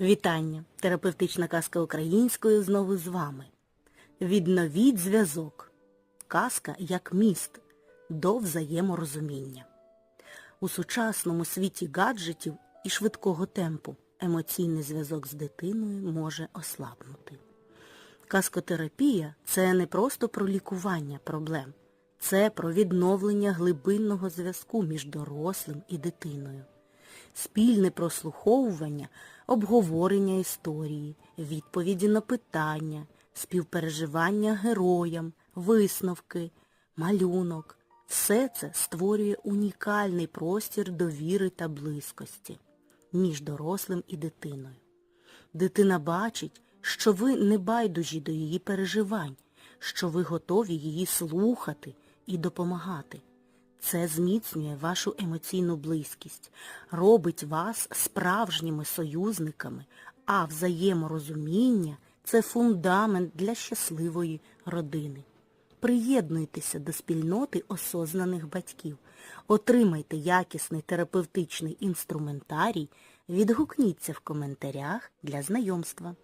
Вітання! Терапевтична казка українською знову з вами. Відновіть зв'язок. Казка як міст до взаєморозуміння. У сучасному світі гаджетів і швидкого темпу емоційний зв'язок з дитиною може ослабнути. Казкотерапія – це не просто про лікування проблем, це про відновлення глибинного зв'язку між дорослим і дитиною спільне прослуховування, обговорення історії, відповіді на питання, співпереживання героям, висновки, малюнок. Все це створює унікальний простір довіри та близькості між дорослим і дитиною. Дитина бачить, що ви не байдужі до її переживань, що ви готові її слухати і допомагати. Це зміцнює вашу емоційну близькість, робить вас справжніми союзниками, а взаєморозуміння – це фундамент для щасливої родини. Приєднуйтеся до спільноти осознаних батьків, отримайте якісний терапевтичний інструментарій, відгукніться в коментарях для знайомства.